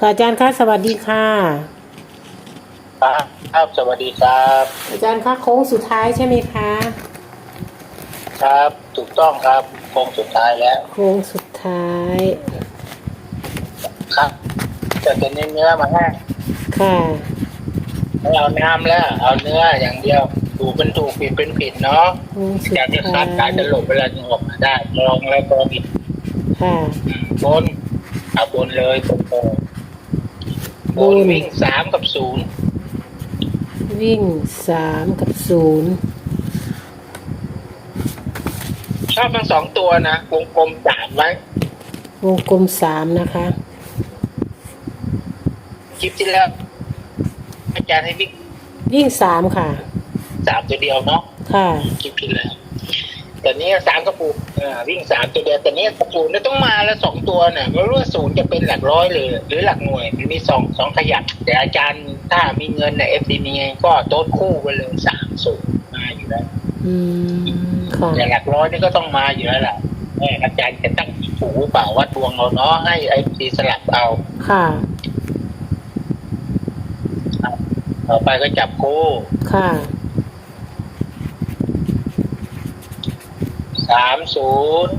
ค่ะอาจารย์คะสวัสดีค่ะ ครับครับสวัสดีครับ อาจารย์คะโค้งสุดท้ายใช่ไหมคะครับถูกต้องครับโค้งสุดท้ายแล้วโค้งสุดท้าย ครับจะเป็นเนื้อมาให้ค่ะ ไม่เอาน้ำแล้ว เอาเนื้ออย่างเดียวถูกเป็นถูกผิดเป็นผิดเนาะโค้งสุดอยากจะท้าคัดกายยจะหลบเวลาจะออกมาได้ลองแล้วก็ผิดค่ะ อืมบนเอาบนเลยตรงๆ บบนนวิ่งสามกับศูนย์วิ่งสามกับศูนย์ชอบทั้งสองตัวนะวงกลมสามไว้วงกลมสามนะคะคลิปที่แล้วอาจารย์ให้วิ่งวิ่งสามค่ะ สามตัวเดียวเนาะค่ะคลิปที่แล้ว แต่นี้สามกระปุกอ่าวิ่งสามตัวเดียวแต่นี้กระปุกเนี่ยต้องมาแล้วสองตัวเนี่ยไม่รู้ว่าศูนย์จะเป็นหลักร้อยเลยหรือหลักหน่วยมันมีสองสองขยักแต่อาจารย์ถ้ามีเงินในเอฟดีมีไงก็โต๊ดคู่ไปเลยสามศูนย์มาอยู่แล้วอืมค่ะแต่หลักร้อยนี่ก็ต้องมาอยู่แล้วแหละแม่อาจารย์จะตั้งถูกเปล่าวัดดวงเราเนาะให้ไอพีสลับเอาค่ะต่อไปก็จับคู่ค่ะ สามศูนย์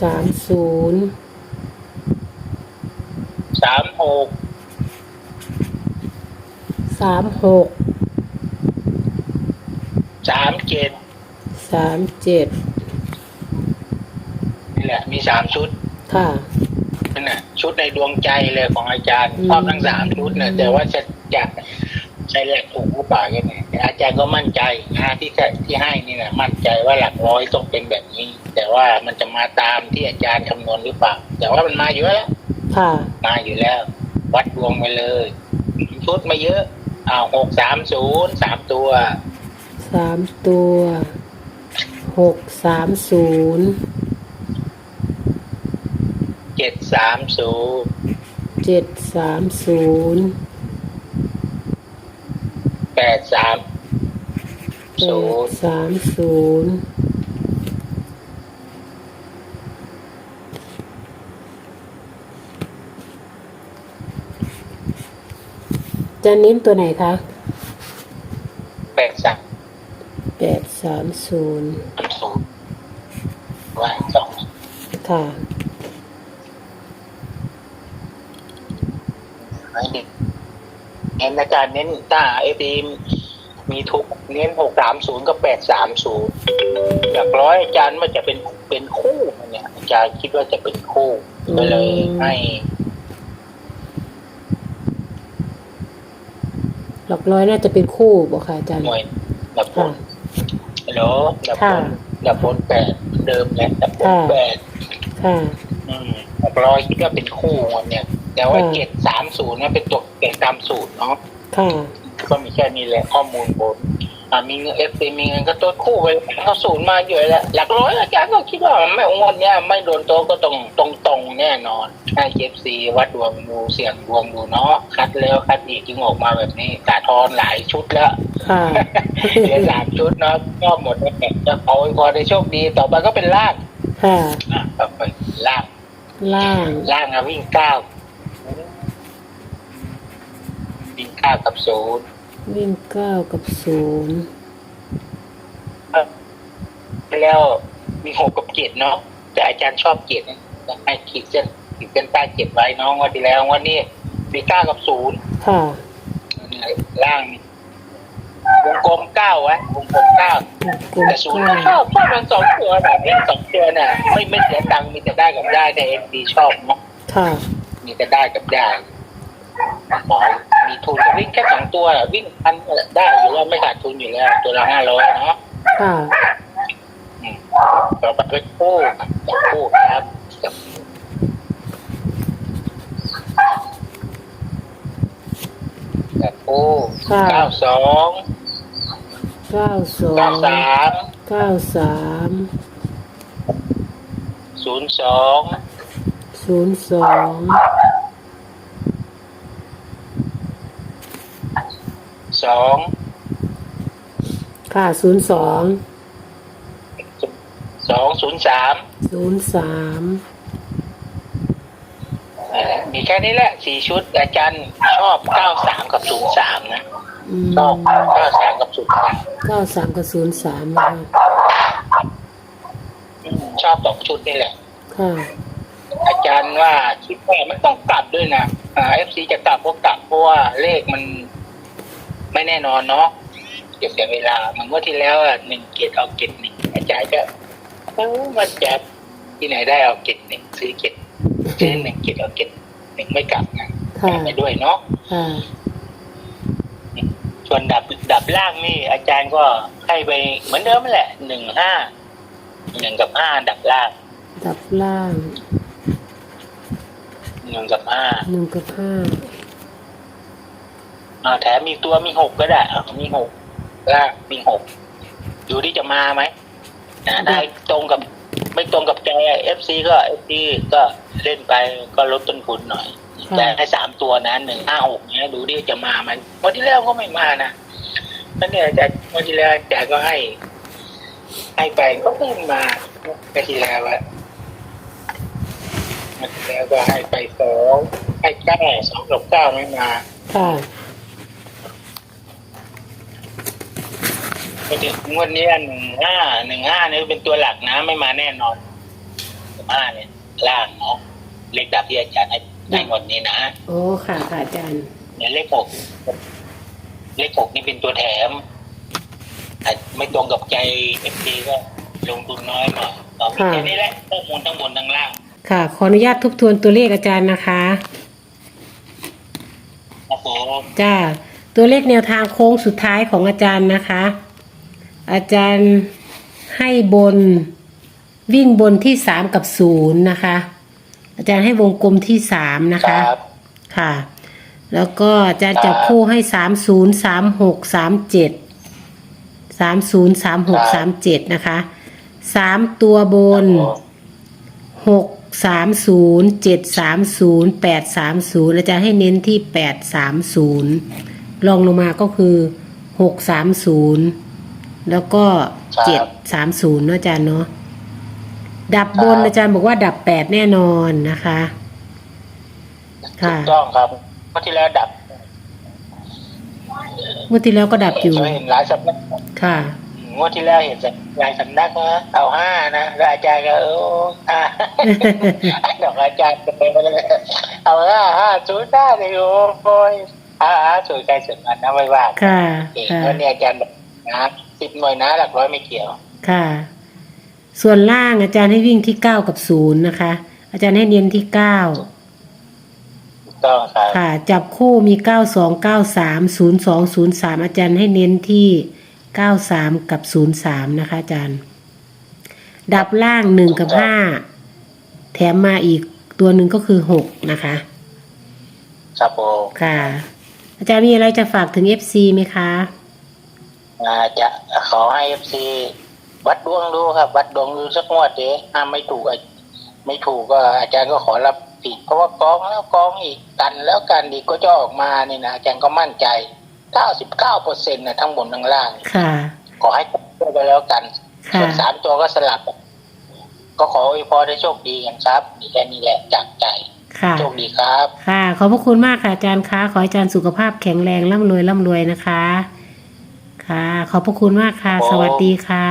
สามศูนย์สามหกสามหกสามเจ็ดสามเจ็ดนี่แหละ มีสามชุดค่ะ นั่นน่ะ ชุดในดวงใจเลยของอาจารย์อืมชอบทั้งสามชุดนะแต่ว่าจะจะใช้หลักถูกหรือเปล่ายังไงแต่ อาจารย์ก็มั่นใจนะที่จะที่ให้นี่นะมั่นใจว่าหลักร้อยต้องเป็นแบบนี้ แต่ว่ามันจะมาตามที่อาจารย์คำนวณหรือเปล่าแต่ว่ามันมาอยู่แล้วค่ะมาอยู่แล้ว วัดดวงไปเลยชุดมาเยอะอ้าวหกสามศูนย์สามตัวสามตัวหกสามศูนย์เจ็ดสามศูนย์เจ็ดสามศูนย์แปดสามแป ศูดนย์สามศูนย์จะเน้นตัวไหนคะแปดสามแปดสามศูนย์ศูนย์ว่าสองค่ะให้เด็กเน้นอาจารย์เน้นถ้าไอ้ทีมมีทุก เน้นหกสามศูนย์กับแปดสามศูนย์อยากร้อยอาจารย์ว่าจะเป็นเป็นคู่เนี่ย อาจารย์คิดว่าจะเป็นคู่อืมก็เลยให้หลักร้อยน่าจะเป็นคู่บอกค่ะอาจารย์หน่วยดับบค่ะนฮัลโหลดับบค่ะนดับบนแปดเหมือนเดิมแหละดับบนค่ะแปดค่ะอืมหลักร้อยคิดว่าเป็นคู่หมดเนี่ย แต่ว่าค่ะเจ็ดสามศูนย์เนี่ยเป็นตัวเก่งตามสูตรเนาะค่ะก็มีแค่นี้แหละข้อมูลบน อ่ามีเงินเอฟซีมีเงินก็ตัวคู่ไปเขาศูนย์มาอยู่แล้วหลักร้อยอาจารย์ก็คิดว่าไม่งวดเนี้ยไม่โดนโต๊ะก็ตรงตรงตรงๆแน่นอนให้เอฟซีวัดดวงดูเสี่ยงดวงดูเนาะคัดแล้วคัดอีกจึงออกมาแบบนี้กาทอนหลายชุดแล้วค่ะเหลือสามชุดเนาะก็หมดแล้วแหละจะเอาไว้พอได้โชคดีต่อไปก็เป็นล่างค่ะอะต่อไปล่างล่างล่างอะวิ่งเก้าวิ่งเก้ากับศูนย์ วิ่งเก้ากับศูนย์แล้วมีหกกับเจ็ดเนาะแต่อาจารย์ชอบเจ็ดนะให้ขีดเส้นขีดเส้นใต้เจ็ดไว้น้องวันที่แล้ววันนี้มีเก้ากับศูนย์ค่ะล่างวงกลมเก้าไว้วงกลมเก้ากลมแต่ศูนย์ก็ชเก้าอบชอบทั้งสองตัวนะเล่นสองตัวน่ะ ไม่ไม่เสียตังค์มีแต่ได้กับได้แต่เอ็นดีชอบเนาะค่ะมีแต่ได้กับได้หมอ มีทุนจะวิ่งแค่สองตัวน่ะวิ่งพันได้อยู่แล้วไม่ขาดทุนอยู่แล้ว ตัวละห้าร้อยเนาะค่ะอืมต่อไปเป็นคู่จับคู่ครับจับจับคู่ค่ะเก้าสองเก้าสอเก้างสามเก้าสามศูนย์สองศูนย์สอง สองค่ะศูนย์สองสองศูนย์สามศูนย์สามเอ่อมีแค่นี้แหละสี่ชุดอาจารย์ชอบเก้าสามกับศูนย์สามนะอืมชอบเก้าสามกับศูนย์สามเก้าสามกับศูนย์สามนะคะชอบสองชุดนี่แหละค่ะอาจารย์ว่าคิดว่ามันต้องกลับด้วยนะอ่าเอฟซีจะกลับก็กลับเพราะว่าเลขมัน ไม่แน่นอนเนาะเดี๋ยวเสียเวลาเหมันว่าที่แล้วอะหนึ่งเกตเอาเกตหนึ่งอาจารย์ก็เออมันจะที่ไหนได้เอาเกตหนึ่งซื้อเกตซื้อหนึ่งเกตเอาเกตหนึ่งไม่กลับนะค่ะไปด้วยเนาะค่ะส่วนดับดับล่างนี่ อาจารย์ก็ให้ไปเหมือนเดิมนั่นแหละหนึ่งห้าหนึ่งกับห้าดับล่าง ดับล่างหนึ่งกับห้าหนึ่งกับห้า อ่าแถมมีตัวมีหกก็ได้อะมีหกล่างมีหกอยู่ที่จะมาไหมอ่าได้ตรงกับไม่ตรงกับใจเอฟซีก็เอฟซีก็เล่นไปก็ลดต้นทุนหน่อย แต่ให้สามตัวนะหนึ่งห้าหกเนี้ย ดูดิจะมามันวันที่แล้วก็ไม่มานะนั่นเนี่ยแต่วันที่แล้วแต่ก็ให้ ให้ไปก็เพิ่งมาวันที่แล้วอะวันที่แล้วก็ให้ไปสองให้เก้าสองกับเก้าไม่มาค่ะ วันนี้ งวดนี้หนึ่งห้าหนึ่งห้าเนี่ยเป็นตัวหลักนะไม่มาแน่นอนหนึ่งห้าเนี่ยล่างเนาะเลขดับที่อาจารย์ให้ในงวดนี้นะโอ้ค่ะค่ะอาจารย์เนี่ยเลขหกเลขหกนี่เป็นตัวแถมอาจไม่ตรงกับใจเอฟซีก็ลงทุนน้อยหน่อยต่อไปแค่นี้แหละข้อมูลทั้งบนทั้งล่าง ค่ะ ขออนุญาตทบทวนตัวเลขอาจารย์นะคะโอ้โหจ้าตัวเลขแนวทางโค้งสุดท้ายของอาจารย์นะคะ อาจารย์ให้บนวิ่งบนที่สามกับศูนย์นะคะ อาจารย์ให้วงกลมที่สามนะคคะรับ ค่ะ แล้วก็อาจารย์จับคู่ให้สามศูนย์สามหกสามเจ็ดสามศูนย์สามหกสามเจ็ดนะคะสามตัวบนหกสามศูนย์เจ็ดสามศูนย์แปดสามศูนย์อาจารย์ให้เน้นที่แปดสามศูนย์ลองลงมาก็คือหกสามศูนย์ แล้วก็เจ็ดสามศูนย์เนาะอาจารย์เนาะดับบนอาจารย์บอกว่าดับแปดแน่นอนนะคะค่ะถูกต้องครับเมื่อที่แล้วดับเมื่อที่แล้วก็ดับอยู่ เคยเห็นหลายสำนักค่ะ งวดที่แล้วเห็นหลายสำนักนะเอาห้านะแล้วอาจารย์ก็เออห้าดอกอาจารย์ไปเลยเอาห้าห้าศูนย์ได้เลยโอ้ยห้าห้าศูนย์ใครส่วนมันนะไม่ว่ากันค่ะ เองค่ะวันนี้อาจารย์บอกนะ สิบหน่วยนะหลักร้อยไม่เกี่ยว ค่ะ ส่วนล่างอาจารย์ให้วิ่งที่เก้ากับศูนย์นะคะ อาจารย์ให้เน้นที่เก้าถูกต้องครับค่ะ จับคู่มีเก้าสองเก้าสามศูนย์สองศูนย์สามอาจารย์ให้เน้นที่เก้าสามกับศูนย์สามนะคะ อาจารย์ ดับล่างหนึ่งกับห้าแถมมาอีกตัวหนึ่งก็คือหกนะคะ ครับผมค่ะ อาจารย์มีอะไรจะฝากถึงเอฟซีไหมคะ อาจะขอให้เอฟซีวัดดวงดูครับ วัดดวงดูสักงวดเดีถ้าไม่ถูกอะไม่ถูกก็อาจารย์ก็ขอรับผิดเพราะว่ากองแล้วกองอีกกันแล้วกันอีกก็จะออกมานี่นะอาจารย์ก็มั่นใจ99เปอร์เซ็นต์นะทั้งบนทั้งล่าง ค่ะ ขอให้จับตัวไปแล้วกันค่ะส่วนสามตัวก็สลับ ก็ขออวยพรให้โชคดีกันครับมีแค่นี้แหละจากใจค่ะโชคดีครับ ค่ะ ขอบพระคุณมากค่ะอาจารย์คะขอให้อาจารย์สุขภาพแข็งแรงร่ำรวยร่ำรวยนะคะ ค่ะ ขอบพระคุณมากค่ะ สวัสดีค่ะ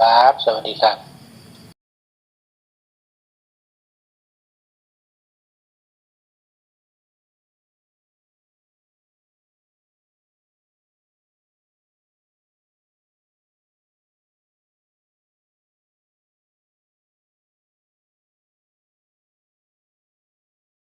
ครับ สวัสดีครับ